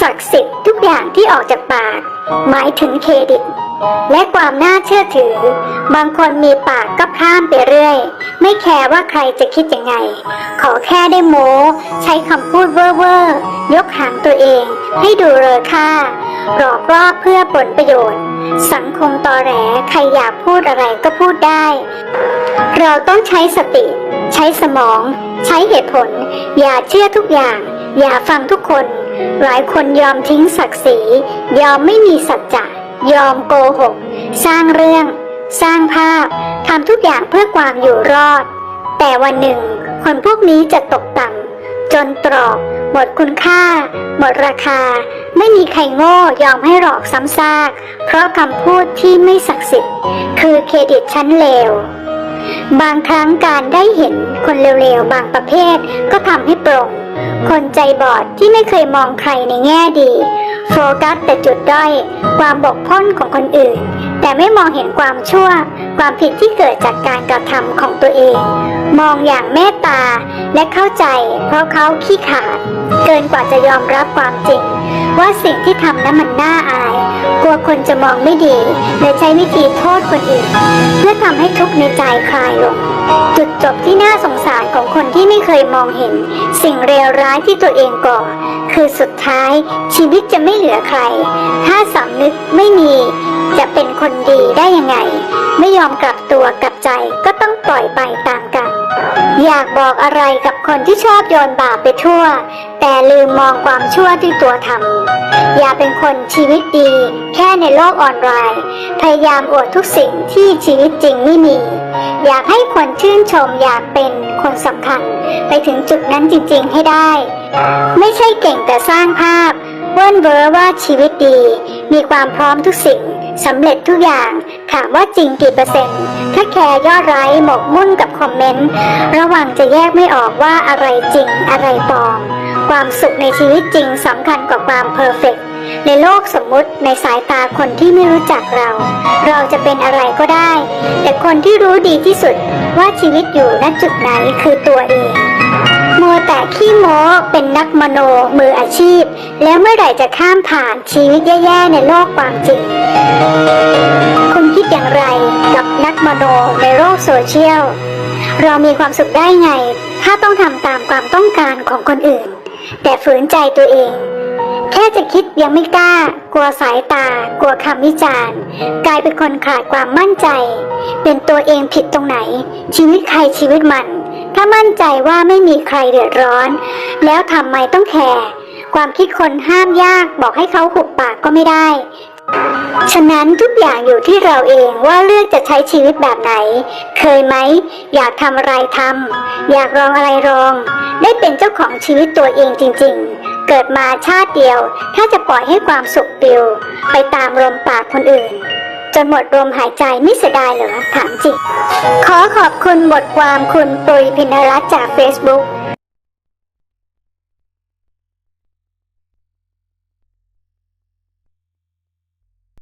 ศักดิ์สิทธิ์ทุกอย่างที่ออกจากปาก หมายถึงเครดิต และความน่าเชื่อถือ บางคนมีปากก็พร่ามไปเรื่อย ไม่แคร์ว่าใครจะคิดยังไง ขอแค่ได้โม้ ใช้คำพูดเว่อร์ยกหางตัวเอง ให้ดูเลอค่าหลอกล่อเพื่อผลประโยชน์ สังคมตอแหลใครอยากพูดอะไรก็พูดได้ เราต้องใช้สติ ใช้สมอง ใช้เหตุผล อย่าเชื่อทุกอย่าง อย่าฟังทุกคน หลายคนยอมทิ้งศักดิ์ศรี ยอมไม่มีสัจจะ ยอมโกหก สร้างเรื่อง สร้างภาพ ทำทุกอย่างเพื่อความอยู่รอด แต่วันหนึ่ง คนพวกนี้จะตกต่ำจนตรอก หมดคุณค่า หมดราคา ไม่มีใครโง่ยอมให้หลอกซ้ำซาก เพราะคำพูดที่ไม่ศักดิ์สิทธิ์ คือเครดิตชั้นเลวบางครั้งการได้เห็นคนเร็วๆ บางประเภทก็ทำให้โปร่ง ใจบอดที่ไม่เคยมองใครในแง่ดี โฟกัสแต่จุดด้อย ความบกพร่องของคนอื่น แต่ไม่มองเห็นความชั่ว ความผิดที่เกิดจากการกระทำของตัวเอง มองอย่างเมตตาและเข้าใจ เพราะเขาขี้ขาด เกินกว่าจะยอมรับความจริง ว่าสิ่งที่ทำนั้นมันน่าอาย กลัวคนจะมองไม่ดีเลยใช้วิธีโทษคนอื่น เพื่อทำให้ทุกข์ในใจคลายลง จุดจบที่น่าสงสารของคน ที่ไม่เคยมองเห็น สิ่งเลวร้ายที่ตัวเองก่อ คือสุดท้ายชีวิตจะไม่เหลือใคร ถ้าสำนึกไม่มี จะเป็นคนดีได้ยังไง ไม่ยอมกลับตัวกลับใจก็ต้องปล่อยไปตามกันอยากบอกอะไรกับคนที่ชอบโยนบาปไปทั่ว แต่ลืมมองความชั่วที่ตัวทำอย่าเป็นคนชีวิตดี แค่ในโลกออนไลน์ พยายามอวดทุกสิ่งที่ชีวิตจริงไม่มี อยากให้คนชื่นชมอยากเป็น คนสำคัญไปถึงจุดนั้นจริงๆให้ได้ ไม่ใช่เก่งแต่สร้างภาพเว่นเวอร์ว่าชีวิตดี มีความพร้อมทุกสิ่งสำเร็จทุกอย่างถามว่าจริงกี่เปอร์เซ็นต์ถ้าแคร์ยอดไลค์หมกมุ่นกับคอมเมนต์ ระวังจะแยกไม่ออกว่าอะไรจริงอะไรปลอม ความสุขในชีวิตจริงสำคัญกว่าความเพอร์เฟกต์ในโลกสมมุติในสายตาคนที่ไม่รู้จักเรา เราจะเป็นอะไรก็ได้แต่ คนที่รู้ดีที่สุดว่าชีวิตอยู่ณจุดไหนคือตัวเองมัวแต่ขี้โม้เป็นนักมโนมืออาชีพ แล้วเมื่อไหร่จะข้ามผ่านชีวิตแย่ๆในโลกความจริง คุณคิดอย่างไรกับนักมโนในโลกโซเชียล เรามีความสุขได้ไง ถ้าต้องทำตามความต้องการของคนอื่น แต่ฝืนใจตัวเอง แค่จะคิดยังไม่กล้า กลัวสายตา กลัวคำวิจารณ์ กลายเป็นคนขาดความมั่นใจ เป็นตัวเองผิดตรงไหน ชีวิตใครชีวิตมัน ถ้ามั่นใจว่าไม่มีใครเดือดร้อน แล้วทำไมต้องแคร์ความคิดคนห้ามยากบอกให้เขาหุบปากก็ไม่ได้ ฉะนั้นทุกอย่างอยู่ที่เราเองว่าเลือกจะใช้ชีวิตแบบไหน เคยไหม อยากทำอะไรทำอยากลองอะไรลอง ได้เป็นเจ้าของชีวิตตัวเองจริง ๆ เกิดมาชาติเดียว ถ้าจะปล่อยให้ความสุขปลิว ไปตามลมปากคนอื่น จนหมดลมหายใจไม่เสียดายเหรอถามจริงขอขอบคุณบทความคุณปุยพินรัตจาก Facebook